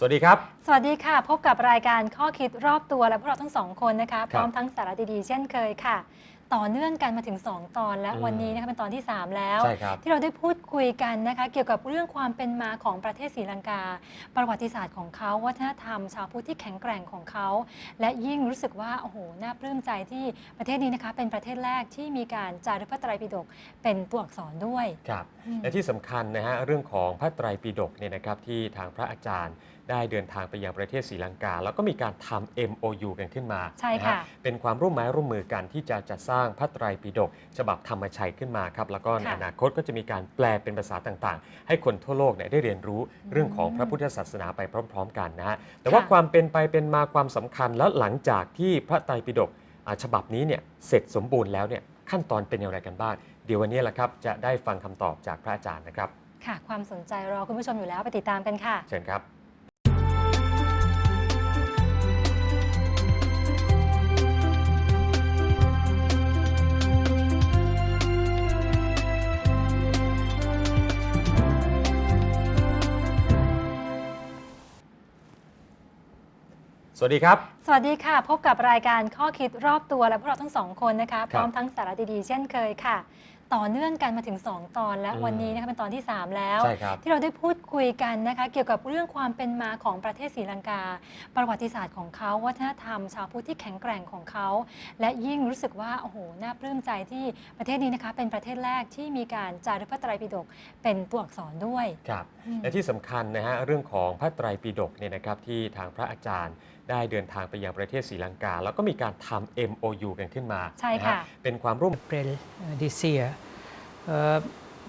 สวัสดีครับ สวัสดีค่ะ พบกับรายการข้อคิดรอบตัวและพวกเราทั้งสองคนนะคะครับพร้อมทั้งสาระดีๆ เช่นเคยค่ะ ต่อเนื่องกันมาถึง 2 ตอนและอืมวันนี้นะคะเป็นตอนที่ 3 แล้ว ใช่ครับ ที่เราได้พูดคุยกันนะคะ เกี่ยวกับเรื่องความเป็นมาของประเทศศรีลังกา ประวัติศาสตร์ของเขาวัฒนธรรม ชาวพุทธที่แข็งแกร่งของเขา และยิ่งรู้สึกว่าโอ้โหน่าปลื้มใจที่ประเทศนี้นะคะ เป็นประเทศแรกที่มีการจารึกพระไตรปิฎกเป็นตัวอักษรด้วยครับ อืม และที่สำคัญนะฮะเรื่องของพระไตรปิฎกเนี่ยนะครับที่ทางพระอาจารย์ได้เดินทางไปยังประเทศศรีลังกา แล้วก็มีการทำ MOU กันขึ้นมาใช่ค่ะ นฮเป็นความร่วมไม้ร่วมมือกันที่จะจัดสร้างพระไตรปิฎกฉบับธรรมชัยขึ้นมาครับแล้วก็ในค่ะอนาคตก็จะมีการแปลเป็นภาษาต่างๆ ให้คนทั่วโลกเนี่ยได้เรียนรู้เรื่องของพระพุทธศาสนาไปพร้อม ๆ กันนะฮะแต่ว่าค่ะความเป็นไปเป็นมาความสำคัญแล้วหลังจากที่พระไตรปิฎกอ่าฉบับนี้เนี่ยเสร็จสมบูรณ์แล้วเนี่ยขั้นตอนเป็นอย่างไรกันบ้างเดี๋ยววันนี้แหละครับจะได้ฟังคำตอบจากพระอาจารย์นะครับ ค่ะ ความสนใจรอคุณผู้ชมอยู่แล้วไปติดตามกันค่ะ เชิญครับ สวัสดีครับ สวัสดีค่ะ พบกับรายการข้อคิดรอบตัวและพวกเราทั้งสองคนนะคะครับพร้อมทั้งสาระดีๆ เช่นเคยค่ะ ต่อเนื่องกันมาถึง 2 ตอนและอืมวันนี้นะคะเป็นตอนที่ 3 แล้ว ใช่ครับ ที่เราได้พูดคุยกันนะคะ เกี่ยวกับเรื่องความเป็นมาของประเทศศรีลังกา ประวัติศาสตร์ของเขาวัฒนธรรม ชาวพุทธที่แข็งแกร่งของเขา และยิ่งรู้สึกว่าโอ้โหน่าปลื้มใจที่ประเทศนี้นะคะเป็นประเทศแรกที่มีการจารึกพระไตรปิฎกเป็นตัวอักษรด้วย ครับอืมและที่สำคัญนะฮะเรื่องของพระไตรปิฎกเนี่ยนะครับที่ทางพระอาจารย์ ได้เดินทางไปยังประเทศศรีลังกา แล้วก็มีการทำ MOU กันขึ้นมาใช่ค่ะ นฮเป็นความร่วม April uh, this year. Uh,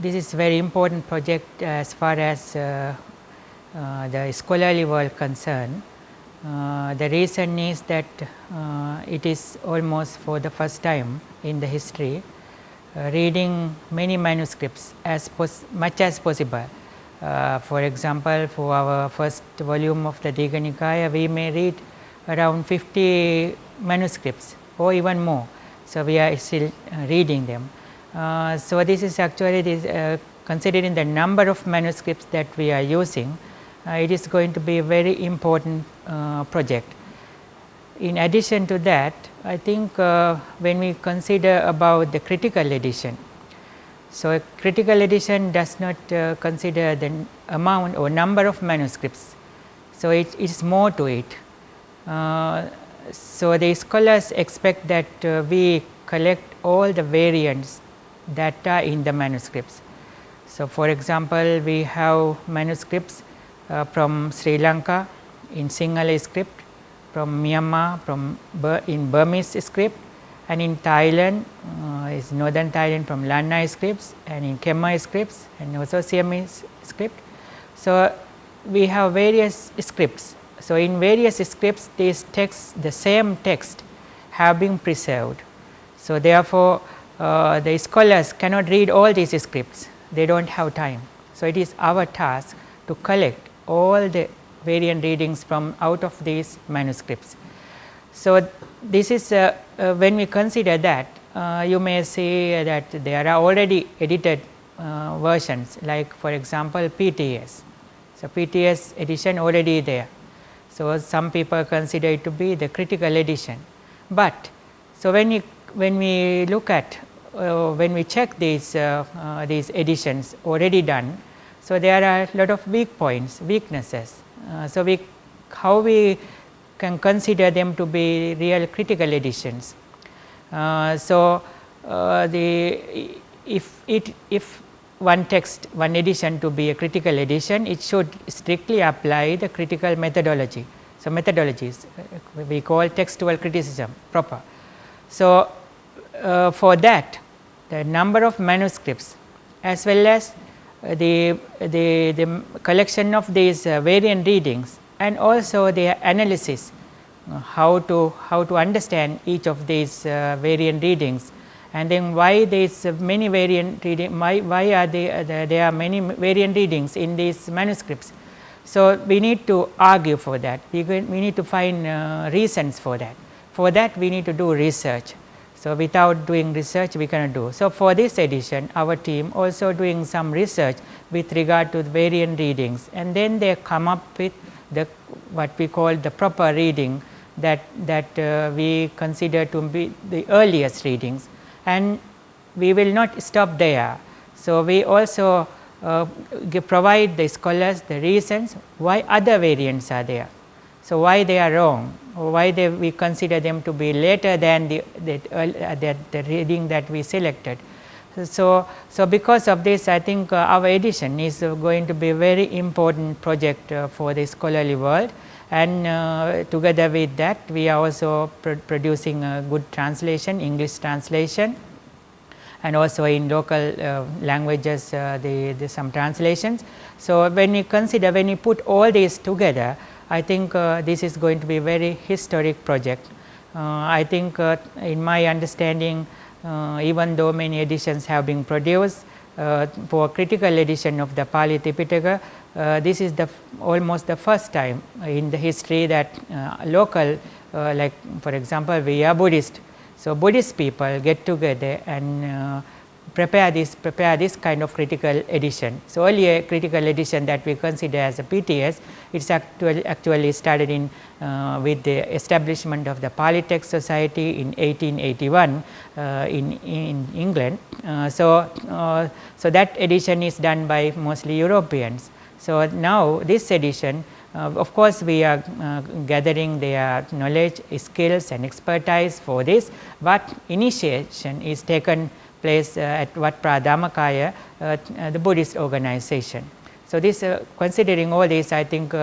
this is very important project as far as uh, uh, the scholarly world concerned. Uh, the reason is that uh, it is almost for the first time in the history uh, reading many manuscripts as pos- much as possible. Uh, for example, for our first volume of the Digha Nikaya, we may read around 50 manuscripts or even more. So we are still uh, reading them. Uh, so this is actually this, uh, considering the number of manuscripts that we are using, uh, it is going to be a very important uh, project. In addition to that, I think uh, when we consider about the critical edition, so a critical edition does not consider the amount or number of manuscripts. So it is more to it. Uh, so the scholars expect that uh, we collect all the variants that are in the manuscripts. So for example, we have manuscripts uh, from Sri Lanka in Sinhala script, from Myanmar from Bur- in Burmese script, and in Thailand uh, is northern Thailand from Lanai scripts, and in Khmer scripts, and also Siamese script. So we have various scripts. So in various scripts, these texts, the same text, have been preserved. So therefore, uh, the scholars cannot read all these scripts. They don't have time. So it is our task to collect all the variant readings from out of these manuscripts. So this is uh, uh, when we consider that uh, you may say that there are already edited uh, versions like for example PTS. So PTS edition already there. So some people consider it to be the critical edition. But so when we when we look at uh, when we check these uh, uh, these editions already done, so there are a lot of weak points, weaknesses. Uh, so we how we can consider them to be real critical editions. Uh, so uh, the if it if one text one edition to be a critical edition it should strictly apply the critical methodology so methodologies. We call textual criticism proper. So uh, for that the number of manuscripts as well as the, the, the collection of these uh, variant readings and also their analysis uh, how to how to understand each of these uh, variant readings and then why uh, many variant reading why, why are they, uh, there are many variant readings in these manuscripts so we need to argue for that. We, we need to find uh, reasons for that. For that we need to do research. So without doing research we cannot do. So for this edition our team also doing some research with regard to the variant readings. And then they come up with the what we call the proper reading that, that uh, we consider to be the earliest readings. And we will not stop there. So, we also provide the scholars the reasons why other variants are there. So, why they are wrong, or why they, we consider them to be later than the, uh, the, reading that we selected. So, so because of this, I think uh, our edition is uh, going to be a very important project uh, for the scholarly world. And uh, together with that, we are also pro- producing a good translation, English translation, and also in local uh, languages uh, the, the some translations. So when you consider when you put all these together, I think uh, this is going to be a very historic project. I think in my understanding, even though many editions have been produced, uh, for critical edition of the Pali Tipitaka, uh, this is the almost the first time in the history that uh, local, like for example, we are Buddhist, so Buddhist people get together and uh, prepare this prepare this kind of critical edition. So earlier critical edition that we consider as a PTS, it's actually actually started in uh, with the establishment of the Polytech Society in 1881 uh, in in England. Uh, so uh, so that edition is done by mostly Europeans. So now this edition uh, of course, we are uh, gathering their knowledge, skills, and expertise for this, but initiation is taken place uh, at Wat Pradhamakaya, uh, uh, the Buddhist organization. So, this uh, considering all this, I think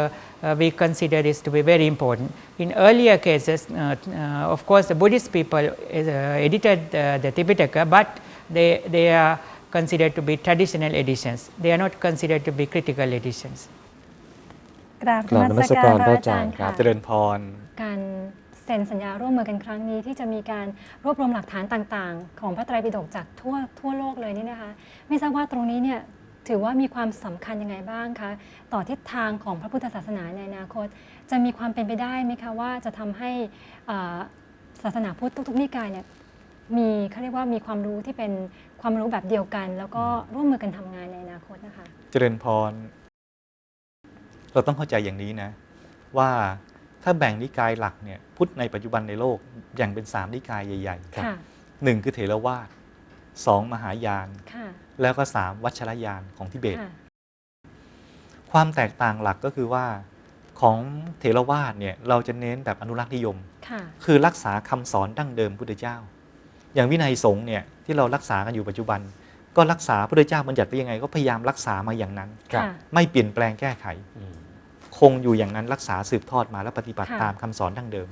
we consider this to be very important. In earlier cases, of course, the Buddhist people edited the Tipitaka, but they, they are considered to be traditional editions. They are not considered to be critical editions. กราบกราบนมัสการพระอาจารย์ค่ะครับ เจริญพร การเซ็นสัญญาร่วมมือกันครั้งนี้ที่จะมีการรวบรวมหลักฐานต่างๆ ของพระไตรปิฎกจากทั่วทั่วโลกเลยนี่นะคะ ไม่ทราบว่าตรงนี้เนี่ยถือว่ามีความสำคัญยังไงบ้างคะต่อทิศทางของพระพุทธศาสนาในอนาคต จะมีความเป็นไปได้ไหมคะว่าจะทำให้อ่าศาสนาพุทธทุกๆนิกายเนี่ยมีเขาเรียกว่ามีความรู้ที่เป็นความรู้แบบเดียวกัน แล้วก็ร่วมมือกันทำงานในอนาคตนะคะ เจริญพร เราต้องเข้าใจอย่างนี้นะว่าถ้าแบ่งนิกายหลักเนี่ยพุทธในปัจจุบันในโลกแบ่งเป็นสามนิกายใหญ่ค่ะๆหนึ่งคือเถรวาทสองมหายานค่ะแล้วก็สามวัชรยานของทิเบตค่ะความแตกต่างหลักก็คือว่าของเถรวาทเนี่ยเราจะเน้นแบบอนุรักษ์นิยมค่ะคือรักษาคำสอนดั้งเดิมพุทธเจ้า อย่างวินัยสงฆ์เนี่ยที่เรารักษากันอยู่ปัจจุบัน ก็รักษาพุทธเจ้าบัญญัติไว้ยังไง ก็พยายามรักษามาอย่างนั้นครับค่ะไม่เปลี่ยนแปลงแก้ไขอืม คงอยู่อย่างนั้นรักษาสืบทอดมาและปฏิบัติค่ะตามคำสอนดั้งเดิม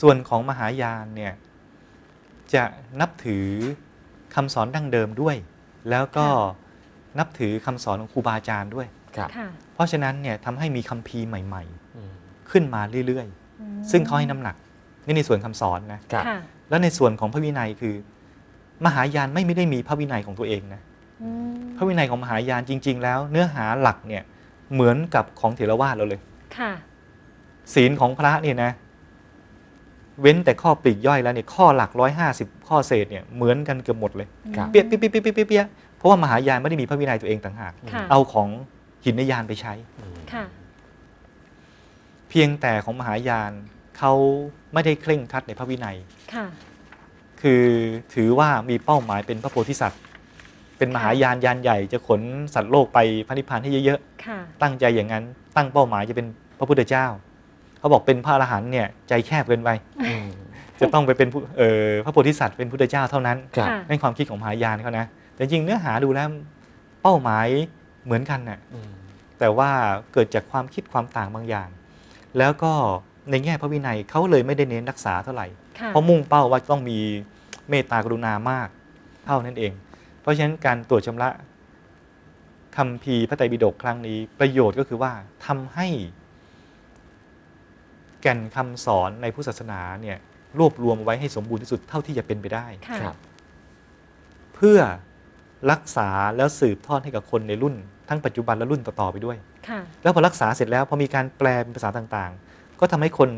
ส่วนของมหายานเนี่ยจะนับถือคำสอนดั้งเดิมด้วย แล้วก็นับถือคำสอนของครูบาอาจารย์ด้วยครับค่ะเพราะฉะนั้นเนี่ยทำให้มีคัมภีร์ใหม่อืมๆขึ้นมาเรื่อยอืมๆซึ่งเขาให้น้ำหนักนี่ในส่วนคำสอนนะครับค่ะแล้วในส่วนของพระวินัยคือ มหายานไม่ไม่ได้มีพระวินัยของตัวเองนะอืมพระวินัยของมหายานจริง ๆ แล้ว เนื้อหาหลักเนี่ย เหมือนกับของเถรวาทเราเลย ค่ะ ศีลของพระเนี่ยนะ เว้นแต่ข้อปลีกย่อยแล้วเนี่ยข้อหลักร้อยห้าสิบข้อเศษเนี่ยเหมือนกันเกือบหมดเลยครับ เปี้ยเปี้ยเปี้ยเปี้ยเปี้ยเปี้ยเพราะว่ามหายานไม่ได้มีพระวินัยตัวเองต่างหาก ค่ะ เอาของหินยานไปใช้อืมค่ะ เพียงแต่ของมหายานเขาไม่ได้เคร่งครัดในพระวินัย ค่ะ คือถือว่ามีเป้าหมายเป็นพระโพธิสัตว์ เป็นมหายานยานใหญ่จะขนสัตว์โลกไปพระนิพพานให้เยอะค่ะๆตั้งใจอย่างนั้น ตั้งเป้าหมายจะเป็นพระพุทธเจ้า เขาบอกเป็นพระอรหันต์เนี่ยใจแคบเกินไปอืมจะต้องไปเป็นผู้เอ่อพระโพธิสัตว์เป็นพุทธเจ้าเท่านั้นครับค่ะนั่นความคิดของมหายานเขานะแต่จริงเนื้อหาดูแล้วเป้าหมายเหมือนกันน่ะอืมแต่ว่าเกิดจากความคิดความต่างบางอย่าง แล้วก็ในแง่พระวินัยเขาเลยไม่ได้เน้นรักษาเท่าไหร่ค่ะเพราะมุ่งเป้าว่าต้องมีเมตตากรุณามากเท่านั้นเอง เพราะฉะนั้นการตรวจชำระคำพีร์พระไตรปิฎกครั้งนี้ ประโยชน์ก็คือว่าทำให้แก่นคำสอนในพุทธศาสนาเนี่ยรวบรวมไว้ให้สมบูรณ์ที่สุดเท่าที่จะเป็นไปได้ค่ะครับ เพื่อรักษาแล้วสืบทอดให้กับคนในรุ่น ทั้งปัจจุบันและรุ่นต่อๆไปด้วยค่ะแล้วพอรักษาเสร็จแล้วพอมีการแปลเป็นภาษาต่างๆ ก็ทำให้คน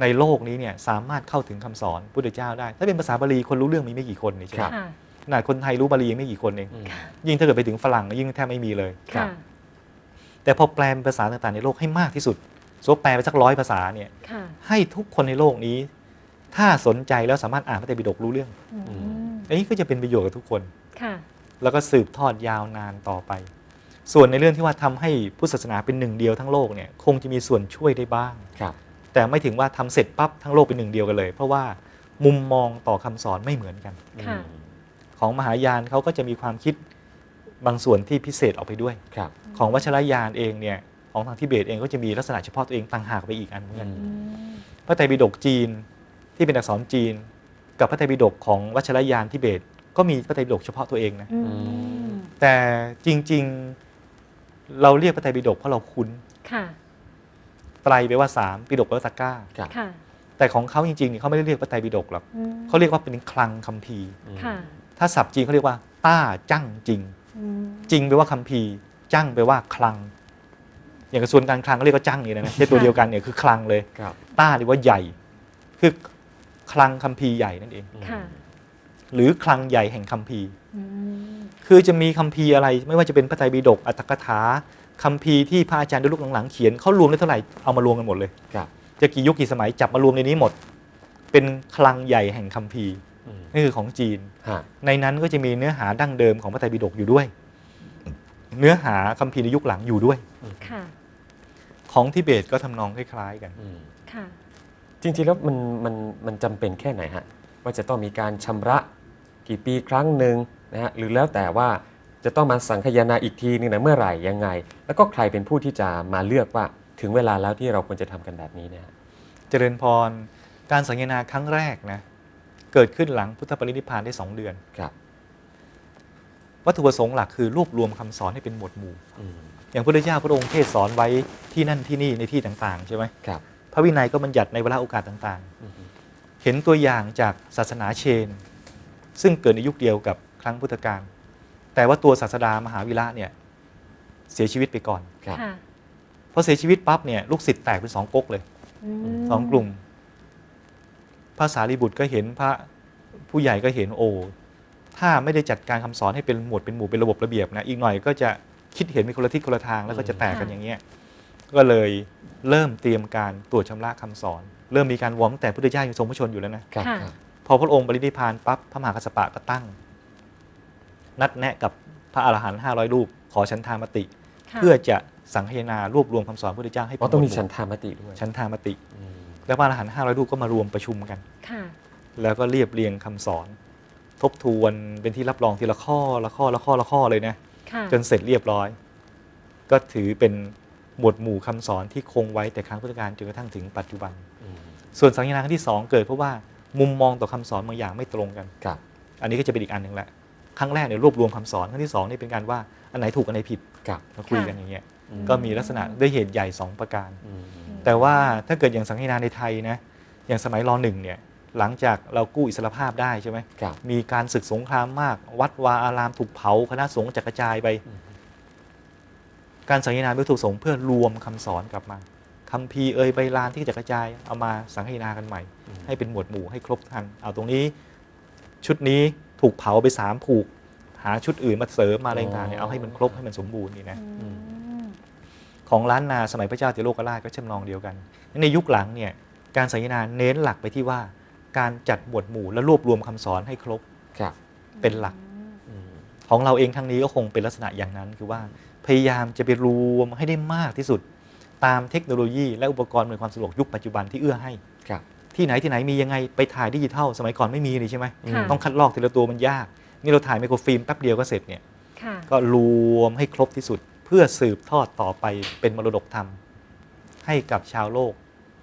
ในโลกนี้เนี่ยสามารถเข้าถึงคำสอนพุทธเจ้าได้ ถ้าเป็นภาษาบาลีคนรู้เรื่องมีไม่กี่คนนี่ใช่ไหมครับค่ะ ขนาดคนไทยรู้บาลียังไม่กี่คนเองอืมยิ่งถ้าเกิดไปถึงฝรั่งยิ่งแทบไม่มีเลยครัค่ะบแต่พอแปลเป็นภาษาต่างๆในโลกให้มากที่สุดสมมติแปลไปสักร้อยภาษาเนี่ยค่ะให้ทุกคนในโลกนี้ ถ้าสนใจแล้วสามารถอ่านพระไตรปิฎกรู้เรื่องอืมอันนี้ก็จะเป็นประโยชน์กับทุกคนค่ะแล้วก็สืบทอดยาวนานต่อไป ส่วนในเรื่องที่ว่าทำให้พุทธศาสนาเป็นหนึ่งเดียวทั้งโลกเนี่ยคงจะมีส่วนช่วยได้บ้างครับ แต่ไม่ถึงว่าทำเสร็จปั๊บทั้งโลกเป็นหนึ่งเดียวกันเลย เพราะว่ามุมมองต่อคำสอนไม่เหมือนกันค่ะอืม ของมหายานเขาก็จะมีความคิดบางส่วนที่พิเศษออกไปด้วย ครับ ของวัชรยานเองเนี่ยของทางทิเบตเองก็จะมีลักษณะเฉพาะตัวเองต่างหากไปอีกอันเหมือนกันอือืมพระไตรปิฎกจีนที่เป็นอักษรจีน กับพระไตรปิฎกของวัชรยานทิเบต ก็มีพระไตรปิฎกเฉพาะตัวเองนะอืมแต่จริงๆเราเรียกพระไตรปิฎกเพราะเราคุ้นค่ะไตรแปลว่าสามปิฎกแปลว่าตะกร้าครับค่ะแต่ของเขาจริงๆเนี่ยเขาไม่ได้เรียกพระไตรปิฎกหรอกอืมเขาเรียกว่าเป็นคลังคัมภีร์อืมค่ะ ถ้าศัพท์จีนเขาเรียกว่า ต้าจั่งจริงอืมจริงแปลว่าคัมภีร์จั่งแปลว่าคลัง อย่างกระทรวงการคลังก็เรียกว่าจั่งนี่นะใช่ตัวเดียวกันเนี่ยคือคลังเลยครับต้าหรือว่าใหญ่ คือคลังคัมภีร์ใหญ่นั่นเองค่ะหรือคลังใหญ่แห่งคัมภีร์อืมคือจะมีคัมภีร์อะไร ไม่ว่าจะเป็นพระไตรปิฎกอัตถกถาคัมภีร์ที่พระอาจารย์ด้วยลูกหลังๆเขียนเขารวมได้เท่าไหร่เอามารวมกันหมดเลยครับจะกี่ยุคกี่สมัยจับมารวมในนี้หมด เป็นคลังใหญ่แห่งคัมภีร์อืม นี่คือของจีนฮะในนั้นก็จะมีเนื้อหาดั้งเดิมของพระไตรปิฎกอยู่ด้วย เนื้อหาคัมภีร์ในยุคหลังอยู่ด้วยค่ะของทิเบตก็ทำนองคล้ายๆกันอืมค่ะจริงๆแล้วมันมันมันจำเป็นแค่ไหนฮะว่าจะต้องมีการชำระกี่ปีครั้งหนึ่งนะฮะหรือแล้วแต่ว่าจะต้องมาสังคายนาอีกทีนึงนะเมื่อไหร่ยังไง แล้วก็ใครเป็นผู้ที่จะมาเลือกว่าถึงเวลาแล้วที่เราควรจะทำกันแบบนี้เนี่ยฮะเจริญพรการสังเกนาครั้งแรกนะ เกิดขึ้นหลังพุทธปรินิพพานได้สองเดือน ครับ วัตถุประสงค์หลักคือรวบรวมคำสอนให้เป็นหมวดหมู่ อืมอย่างพระพุทธเจ้าพระองค์เทศสอนไว้ที่นั่นที่นี่ในที่ต่างๆใช่ไหมครับพระวินัยก็บัญญัติในเวลาโอกาสต่างอืมๆ เห็นตัวอย่างจากศาสนาเชน ซึ่งเกิดในยุคเดียวกับครั้งพุทธกาลแต่ว่าตัวศาสดามหาวิระเนี่ยเสียชีวิตไปก่อนครับ ค่ะพอเสียชีวิตปั๊บเนี่ยลูกศิษย์แตกเป็นสองก๊กเลย มสองกลุ่ม พระสารีบุตรก็เห็นพระผู้ใหญ่ก็เห็นโอ้ถ้าไม่ได้จัดการคำสอนให้เป็นหมวดเป็นหมู่เป็นระบบระเบียบนะอีกหน่อยก็จะคิดเห็นเป็นคนละทิศคนละทางแล้วก็จะแตกกันอย่างเงี้ยก็เลยเริ่มเตรียมการตรวจชำระคำสอน เริ่มมีการวอร์มตั้งแต่พุทธเจ้ายังทรงพระชนอยู่แล้วนะครับค่ะครับพอพระองค์ปรินิพพานปั๊บพระมหากัสสปะก็ตั้ง นัดแนะกับพระอรหันต์ห้าร้อยรูป ขอฉันทามติค่ะเพื่อจะสังคายนารวบรวมคำสอนพระพุทธเจ้าให้เป็อ๋อนต้องมีหวดหฉันมู่ทามติด้วยฉันทามติอืม แล้วพระอรหันต์ห้าร้อยรูปก็มารวมประชุมกัน ค่ะ แล้วก็เรียบเรียงคำสอน ทบทวนเป็นที่รับรองทีละข้อละข้อละข้อละข้อเลยนะค่ะ จนเสร็จเรียบร้อย ก็ถือเป็นหมวดหมู่คำสอนที่คงไว้แต่ครั้งพุทธกาลจนกระทั่งถึงปัจจุบันอืมส่วนสังญาณครั้งที่สองเกิดเพราะว่ามุมมองต่อคำสอนบางอย่างไม่ตรงกัน ครับ อันนี้ก็จะเป็นอีกอันหนึ่งแหละ ครั้งแรกเนี่ยรวบรวมคำสอนครั้งที่สองนี่เป็นการว่าอันไหนถูกอันไหนผิดครับ มาคุยกันอย่างเงี้ย ก็มีลักษณะด้วยเหตุใหญ่สองประการ อืม แต่ว่าถ้าเกิดอย่างสังฆนาในไทยนะอย่างสมัยรหนึ่งเนี่ยหลังจากเรากู้อิสรภาพได้ใช่ไหมครับมีการศึกสงครามมาก วัดวาอารามถูกเผาคณะสงฆ์จักกระจายไปอืมการสังฆนาวัตถุประสงค์เพื่อรวมคำสอนกลับมาคำพีร์เอ่ยใบลานที่จักกระจายเอามาสังฆนากันใหม่อืมให้เป็นหมวดหมู่ให้ครบทันเอาตรงนี้ ชุดนี้ถูกเผาไปสามผูก หาชุดอื่นมาเสริมมาอะไรต่างๆเนี่ยเอาให้มันครบให้มันสมบูรณ์นี่นะอืม ของล้านนาสมัยพระเจ้าเตโลกราชก็เช่นนองเดียวกัน ในยุคหลังเนี่ยการสังฆนาเน้นหลักไปที่ว่าการจัดหมวดหมู่และรวบรวมคำสอนให้ครบครับเป็นหลักอืมของเราเองครั้งนี้ก็คงเป็นลักษณะอย่างนั้น คือว่าพยายามจะไปรวมให้ได้มากที่สุด ตามเทคโนโลยี และอุปกรณ์อำนวยความสะดวกยุคปัจจุบันที่เอื้อให้ครับที่ไหนที่ไหนมียังไงไปถ่ายดิจิทัล สมัยก่อนไม่มีนี่ใช่ไหมค่ะต้องคัดลอกทีละตัวมันยาก นี่เราถ่ายไมโครฟิล์มแป๊บเดียวก็เสร็จเนี่ยค่ะก็รวมให้ครบที่สุด เพื่อสืบทอดต่อไปเป็นมรดกธรรม ให้กับชาวโลก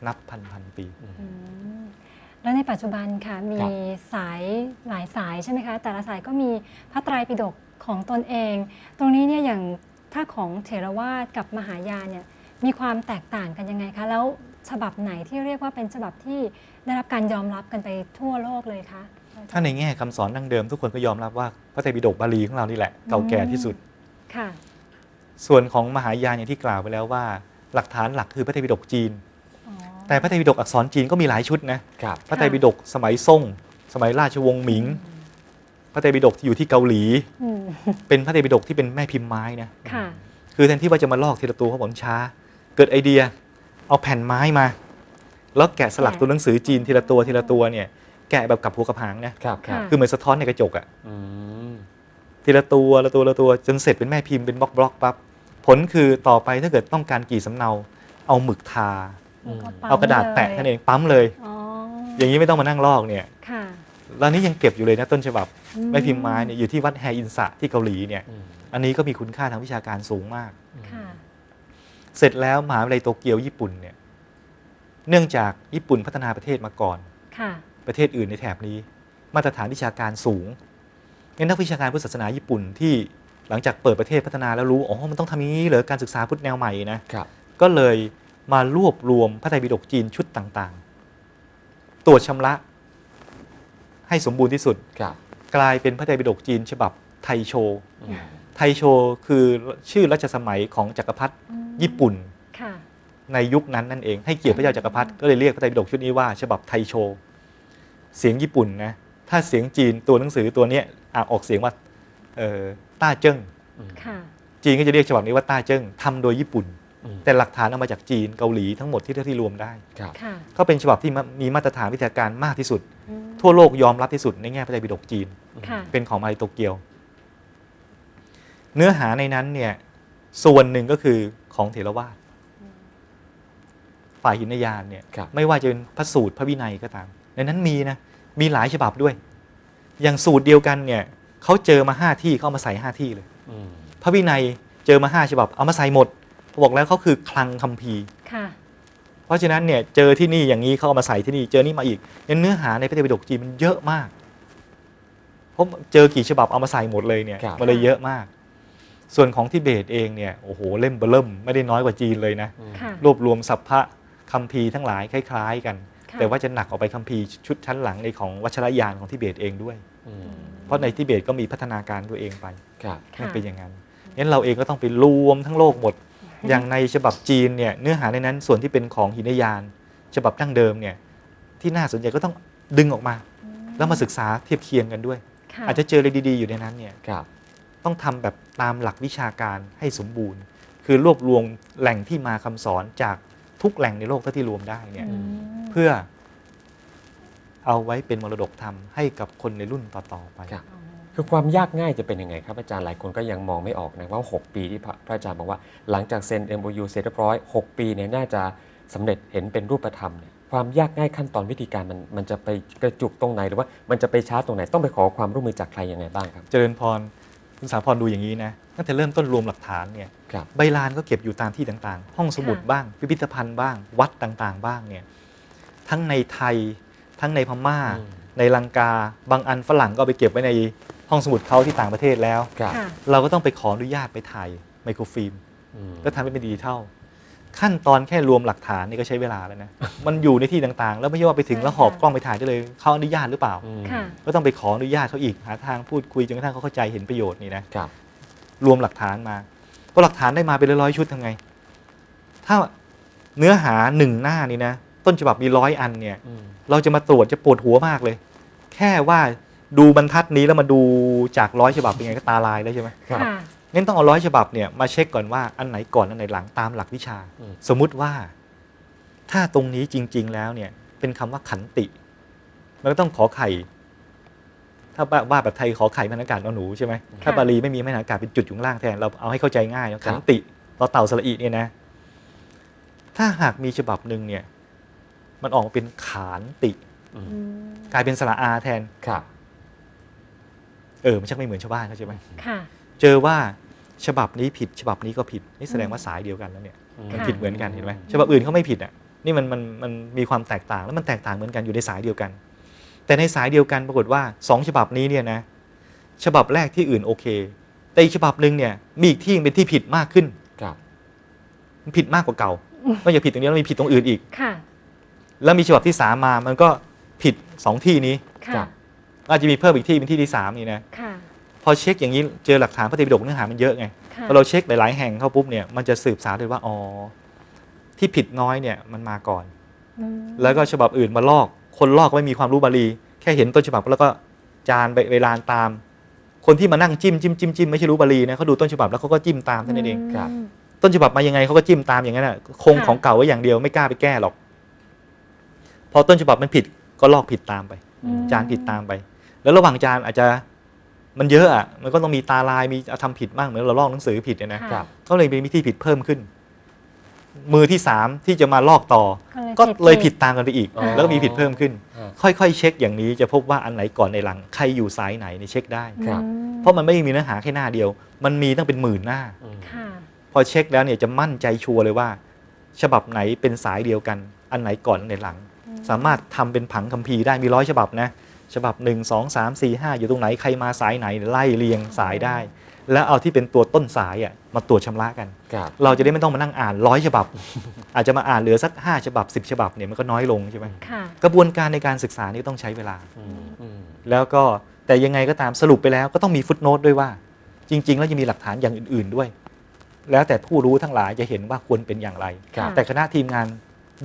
นับพันพันปีอืมแล้วในปัจจุบันค่ะมีครับสายหลายสายใช่ไหมคะ แต่ละสายก็มีพระไตรปิฎกของตนเอง ตรงนี้เนี่ยอย่างถ้าของเถรวาทกับมหายานเนี่ยมีความแตกต่างกันยังไงคะ แล้วฉบับไหนที่เรียกว่าเป็นฉบับที่ได้รับการยอมรับกันไปทั่วโลกเลยคะถ้าในแง่คำสอนดั้งเดิมทุกคนก็ยอมรับว่าพระไตรปิฎกบาลีของเรานี่แหละเก่าแก่ที่สุดค่ะ ส่วนของมหายานอย่างที่กล่าวไปแล้วว่า หลักฐานหลักคือพระไตรปิฎกจีนอ๋อแต่พระไตรปิฎกอักษรจีนก็มีหลายชุดนะครับพระไตรปิฎกสมัยซ่ง สมัยราชวงศ์หมิง พระไตรปิฎกที่อยู่ที่เกาหลีอืมเป็นพระไตรปิฎกที่เป็นแม่พิมพ์ไม้นะค่ะคือแทนที่ว่าจะมาลอกทีละตัวเขาบอกมันช้า เกิดไอเดียเอาแผ่นไม้มา แล้วแกะสลักตัวหนังสือจีนทีละตัวทีละตัวเนี่ยแกะแบบกับหัวกับหางนะครับครับค่ะคือเหมือนสะท้อนในกระจกอะอืม ทีละตัวละตัวละตัวจนเสร็จเป็นแม่พิมพ์เป็นบล็อกบล็อกปั๊บผลคือต่อไปถ้าเกิดต้องการกี่สำเนา เอาหมึกทาแล้วก็ปั๊มเอากระดาษแปะลยท่านเองปั๊มเลยอ๋ออย่างนี้ไม่ต้องมานั่งลอกเนี่ยค่ะแล้วนี้ยังเก็บอยู่เลยนะต้นฉบับอืแม่พิมพ์ไม้เนี่ยอยู่ที่วัดแฮอินสะที่เกาหลีเนี่ยอืมอันนี้ก็มีคุณค่าทางวิชาการสูงมากค่ะเสร็จแล้วมหาวิทยาลัยโตเกียวญี่ปุ่นเนี่ยเนื่องจากญี่ปุ่นพัฒนาประเทศมาก่อนค่ะประเทศอื่นในแถบนี้ มาตรฐานวิชาการสูงงั้ นนักวิชาการพุทธศาสนาญี่ปุ่นที่หลังจากเปิดประเทศพัฒนาแล้วรู้อ๋อมันต้องทำอย่างนี้เหรอการศึกษาพุทธแนวใหม่นะครับก็เลยมารวบรวมพระไตรปิฎกจีนชุดต่างๆ ตรวจชำระให้สมบูรณ์ที่สุด ครับกลายเป็นพระไตรปิฎกจีนฉบับไทโชอืมไทโชคือชื่อรัชสมัยของจักรพรรดิอืมญี่ปุ่น ค่ะ ในยุคนั้นนั่นเองให้เกียรติพระเจ้าจักรพรรดิก็เลยเรียกพระไตรปิฎกชุดนี้ว่า ฉบับไทโช เสียงญี่ปุ่นนะ ถ้าเสียงจีนตัวหนังสือตัวเนี้ยอ่านออกเสียงว่าเอ่อต้าเจิ้งค่ะจีนก็จะเรียกฉบับนี้ว่าต้าเจิ้งทำโดยญี่ปุ่นอืมแต่หลักฐานเอามาจากจีนเกาหลีทั้งหมดที่เท่าที่รวมได้ครับค่ะก็เป็นฉบับที่มีมาตรฐานวิชาการมากที่สุดอืมทั่วโลกยอมรับที่สุดในแง่พระไตรปิฎกจีนค่ะเป็นของมาลาโตเกียว เนื้อหาในนั้นเนี่ยส่วนหนึ่งก็คือของเถรวาทฝ่ายหินยานเนี่ยครับไม่ว่าจะเป็นพระสูตรพระวินัยก็ตาม ในนั้นมีนะ มีหลายฉบับด้วย อย่างสูตรเดียวกันเนี่ยเขาเจอมาห้าที่เขาเอามาใส่ห้าที่เลยอืมพระวินัยเจอมาห้าฉบับ เอามาใส่หมดเขาบอกแล้วเขาคือคลังคัมภีร์ค่ะเพราะฉะนั้นเนี่ยเจอที่นี่อย่างนี้เขาเอามาใส่ที่นี่ เจอนี่มาอีกงั้นเนื้อหาในพระไตรปิฎกจีนมันเยอะมากเพราะเจอกี่ฉบับเอามาใส่หมดเลยเนี่ยครับมันเลยเยอะมาก ส่วนของทิเบตเองเนี่ยโอ้โหเล่มเบอเริ่มไม่ได้น้อยกว่าจีนเลยนะอืมค่ะรวบรวมสัพพะคัมภีร์ทั้งหลายคล้าย ๆ กันค่ะ แต่ว่าจะหนักออกไปคัมภีร์ชุดชั้นหลังในของวัชรยานของทิเบตเองด้วยอืมเพราะในทิเบตก็มีพัฒนาการตัวเองไปครับมันค่ะเป็นอย่างนั้นงั้นเราเองก็ต้องไปรวมทั้งโลกหมด อย่างในฉบับจีนเนี่ยเนื้อหาในนั้นส่วนที่เป็นของหินยาน ฉบับดั้งเดิมเนี่ยที่น่าสนใจก็ต้องดึงออกมา แล้วมาศึกษาเทียบเคียงกันด้วยค่ะอาจจะเจออะไรดี ๆ อยู่ในนั้นเนี่ยครับต้องทำแบบตามหลักวิชาการให้สมบูรณ์ คือรวบรวมแหล่งที่มาคำสอนจาก ทุกแหล่งในโลกเท่าที่รวมได้เนี่ยอืมเพื่อเอาไว้เป็นมรดกธรรมให้กับคนในรุ่นต่อๆไป ครับคือความยากง่ายจะเป็นยังไงครับอาจารย์หลายคนก็ยังมองไม่ออกนะว่า 6 ปีที่พระพระอาจารย์บอกว่าหลังจากเซ็น MOU เสร็จเรียบร้อย 6 ปีเนี่ยน่าจะสำเร็จเห็นเป็นรูปธรรมเนี่ยความยากง่ายขั้นตอนวิธีการมันมันจะไปกระจุกตรงไหนหรือว่ามันจะไปช้าตรงไหนต้องไปขอความร่วมมือจากใครยังไงบ้างครับ เจริญพรคุณสาพรดูอย่างนี้นะ ตั้งแต่เริ่มต้นรวมหลักฐานเนี่ยครับใบลานก็เก็บอยู่ตามที่ต่างๆ ห้องสมุดค่ะบ้าง พิพิธภัณฑ์บ้าง วัดต่างๆ บ้างเนี่ยทั้งในไทยทั้งในพม่าอืมในลังกาบางอันฝรั่งก็เอาไปเก็บไว้ในห้องสมุดเขาที่ต่างประเทศแล้ว ครับค่ะ เราก็ต้องไปขออนุญาตไปถ่ายไมโครฟิล์ม อืม แล้วทำให้เป็นดิจิทัล ขั้นตอนแค่รวมหลักฐานนี่ก็ใช้เวลาแล้วนะ มันอยู่ในที่ต่างๆ แล้วไม่ใช่ว่าไปถึงใช่แล้วหอบค่ะกล้องไปถ่ายได้เลยเขาอนุญาตหรือเปล่า อืมค่ะ ก็ต้องไปขออนุญาตเขาอีกหาทางพูดคุยจนกระทั่งเขาเข้าใจเห็นประโยชน์นี่นะครับ รวมหลักฐานมาพอหลักฐานได้มาเป็นร้อยๆชุดทำไง ถ้าเนื้อหาหนึ่งหน้านี่นะ ต้นฉบับมีร้อยอันเนี่ยอืมเราจะมาตรวจจะปวดหัวมากเลย แค่ว่าดูบรรทัดนี้แล้วมาดูจากร้อยฉบับเป็นไงก็ตาลายแล้วใช่ไหมครับค่ะงั้นต้องเอาร้อยฉบับเนี่ยมาเช็คก่อนว่าอันไหนก่อนอันไหนหลังตามหลักวิชาอืมสมมุติว่า ถ้าตรงนี้จริง ๆ แล้วเนี่ย เป็นคำว่าขันติ มันก็ต้องขอไข่ ถ้าว่าแบบไทยขอไข่แม่นอากาศนอหนูใช่ไหมถ้าบาลีไม่มีแม่นอากาศเป็นจุดอยู่ข้างล่างแทนเราเอาให้เข้าใจง่ายเนอะขันติต่อเต่าสระอีเนี่ยนะ ถ้าหากมีฉบับหนึ่งเนี่ย มันออกมาเป็นขานติอืมอืมกลายเป็นสระอาแทนครับ เออมันชักไม่เหมือนชาวบ้านเขาใช่ไหมค่ะ เจอว่าฉบับนี้ผิด ฉบับนี้ก็ผิดนี่แสดงว่าสายเดียวกันแล้วเนี่ยมันค่ะผิดเหมือนกันเห็นไหมฉบับอื่นเขาไม่ผิดอะนี่มันมันมันมีความแตกต่างแล้วมันแตกต่างเหมือนกันอยู่ในสายเดียวกัน แต่ในสายเดียวกันปรากฏว่าสองฉบับนี้เนี่ยนะฉบับแรกที่อื่นโอเค แต่อีกฉบับหนึ่งเนี่ยมีอีกที่เป็นที่ผิดมากขึ้นครับมันผิดมากกว่าเก่านอกจากผิดตรงนี้แล้วมีผิดตรงอื่นอีกค่ะ แล้วมีฉบับที่สามมามันก็ผิดสองที่นี้ครัค่ะบอาจจะมีเพิ่มอีกที่เป็นที่ที่สามนี่นะค่ะพอเช็คอย่างนี้เจอหลักฐานพระไตรปิฎกเนื้อหามันเยอะไงค่ะพอเราเช็คหลาย ๆ แห่งเข้าปุ๊บเนี่ยมันจะสืบสาวเลยว่าอ๋อที่ผิดน้อยเนี่ยมันมาก่อนอืมแล้วก็ฉบับอื่นมาลอก คนลอกก็ไม่มีความรู้บาลี แค่เห็นต้นฉบับแล้วก็จานไปเวลานตาม คนที่มานั่งจิ้มจิ้มจิ้มจิ้มไม่ใช่รู้บาลีนะเขาดูต้นฉบับแล้วเขาก็จิ้มตามเท่านั้นเองครับมต้นฉบับมายังไงเขาก็จิ้มตามอย่างนั้นอะคงค่ะของเก่าไว้อย่างเดียวไม่กล้าไปแก้หรอก พอต้นฉบับมันผิดก็ลอกผิดตามไปอืมจานผิดตามไป แล้วระหว่างจานอาจจะมันเยอะอะมันก็ต้องมีตาลายมีทำผิดบ้างเหมือนเราลอกหนังสือผิดเนี่ยนะค่ะครับก็เลยมีวิธีผิดเพิ่มขึ้น มือที่สามที่จะมาลอกต่อ ก็ก็เลยผิดตามกันไปอีก อ๋อแล้วก็มีผิดเพิ่มขึ้น อ่า ค่อยๆ เช็คอย่างนี้จะพบว่าอันไหนก่อนในหลังใครอยู่สายไหนเนี่ยเช็คได้ครับอืมเพราะมันไม่ได้มีเนื้อหาแค่หน้าเดียว มันมีตั้งเป็นหมื่นหน้า อืม ค่ะ พอเช็คแล้วเนี่ยจะมั่นใจชัวร์เลยว่า ฉบับไหนเป็นสายเดียวกัน อันไหนก่อนอันไหนหลัง สามารถทำเป็นผังคัมภีร์ได้มีร้อยฉบับนะ ฉบับ 1 2 3 4 5 อยู่ตรงไหนใครมาสายไหนไล่เรียงสายได้ แล้วเอาที่เป็นตัวต้นสายอะมาตรวจชำระกัน ครับ เราจะได้ไม่ต้องมานั่งอ่านร้อยฉบับ อาจจะมาอ่านเหลือสัก 5 ฉบับ 10 ฉบับเนี่ยมันก็น้อยลงใช่ไหมค่ะ กระบวนการในการศึกษานี่ต้องใช้เวลาอืมอืมแล้วก็แต่ยังไงก็ตามสรุปไปแล้วก็ต้องมีฟุตโนตด้วยว่า จริง ๆ แล้วจะมีหลักฐานอย่างอื่น ๆด้วย แล้วแต่ผู้รู้ทั้งหลายจะเห็นว่าควรเป็นอย่างไร ครับ แต่คณะทีมงาน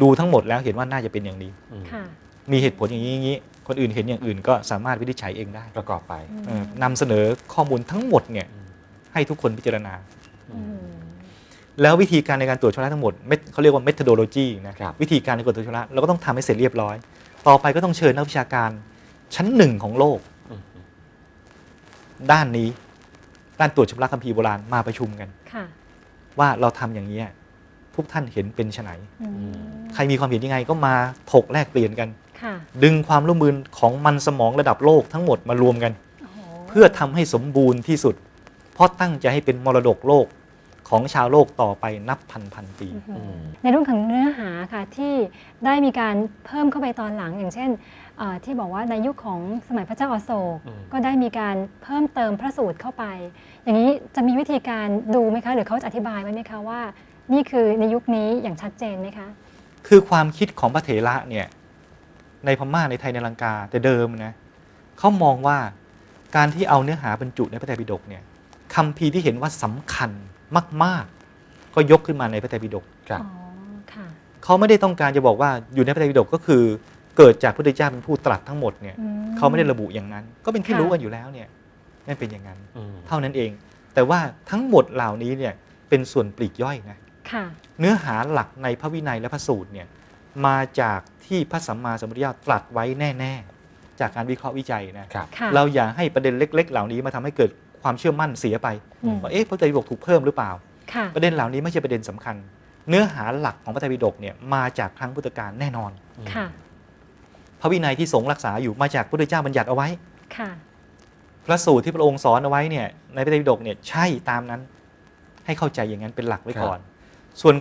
ดูทั้งหมดแล้วเห็นว่าน่าจะเป็นอย่างนี้อืมค่ะ มีเหตุผลอย่างนี้อย่างนี้ คนอื่นเห็นอย่างอื่นก็สามารถวินิจฉัยเองได้ประกอบไปเออนำเสนอข้อมูลทั้งหมดเนี่ยอืม ให้ทุกคนพิจารณาอืมแล้ววิธีการในการตรวจชำระทั้งหมดเม็ดเขาเรียกว่า methodology นะครับวิธีการในการตรวจชำระเราก็ต้องทำให้เสร็จเรียบร้อย ต่อไปก็ต้องเชิญนักวิชาการชั้นหนึ่งของโลกอืมด้านนี้ด้านตรวจชำระคัมภีร์โบราณมาประชุมกันค่ะว่าเราทำอย่างนี้ยทุกท่านเห็นเป็นไฉนอืมใครมีความเห็นยังไงก็มาถกแลกเปลี่ยนกันค่ะดึงความร่วมมือของมันสมองระดับโลกทั้งหมดมารวมกันโอ้โหเพื่อทำให้สมบูรณ์ที่สุด เพราะตั้งใจให้เป็นมรดกโลกของชาวโลกต่อไปนับพันพันปีอือืมมในเรื่องของเนื้อหาค่ะที่ได้มีการเพิ่มเข้าไปตอนหลังอย่างเช่นเอ่อที่บอกว่าในยุคของสมัยพระเจ้าอโศกอืมก็ได้มีการเพิ่มเติมพระสูตรเข้าไป อย่างนี้จะมีวิธีการดูไหมคะ หรือเขาจะอธิบายไว้ไหมคะว่า นี่คือในยุคนี้อย่างชัดเจนไหมคะ คือความคิดของพระเถระเนี่ยในพม่าในไทยในลังกาแต่เดิมนะเขามองว่าการที่เอาเนื้อหาบรรจุในพระไตรปิฎกเนี่ย คำพีร์ที่เห็นว่าสำคัญมาก ๆ ก็ยกขึ้นมาในพระไตรปิฎกครับ อ๋อค่ะเขาไม่ได้ต้องการจะบอกว่าอยู่ในพระไตรปิฎกก็คือ เกิดจากพระพุทธเจ้าเป็นผู้ตรัสทั้งหมดเนี่ย อื เขาไม่ได้ระบุอย่างนั้น ก็เป็นที่ค่ะ รู้กันอยู่แล้วเนี่ยนั่นเป็นอย่างนั้นอืมเท่านั้นเอง แต่ว่าทั้งหมดเหล่านี้เนี่ยเป็นส่วนปลีกย่อยนะ ค่ะ เนื้อหาหลักในพระวินัยและพระสูตรเนี่ยมาจากที่พระสัมมาสัมพุทธเจ้าตรัสไว้แน่ ๆ จากการวิเคราะห์วิจัยนะ ครับ ค่ะ เราอย่าให้ประเด็นเล็ก ๆ เหล่านี้มาทำให้เกิด ความเชื่อมั่นเสียไปอืมว่าเอ๊ะพระไตรปิฎกถูกเพิ่มหรือเปล่าค่ะประเด็นเหล่านี้ไม่ใช่ประเด็นสำคัญ เนื้อหาหลักของพระไตรปิฎกเนี่ยมาจากครั้งพุทธกาลแน่นอนค่ะพระวินัยที่สงฆ์รักษาอยู่มาจากพระพุทธเจ้าบัญญัติเอาไว้ค่ะพระสูตรที่พระองค์สอนเอาไว้เนี่ยในพระไตรปิฎกเนี่ยใช่ตามนั้น ให้เข้าใจอย่างนั้นเป็นหลักไว้ก่อน ส่วน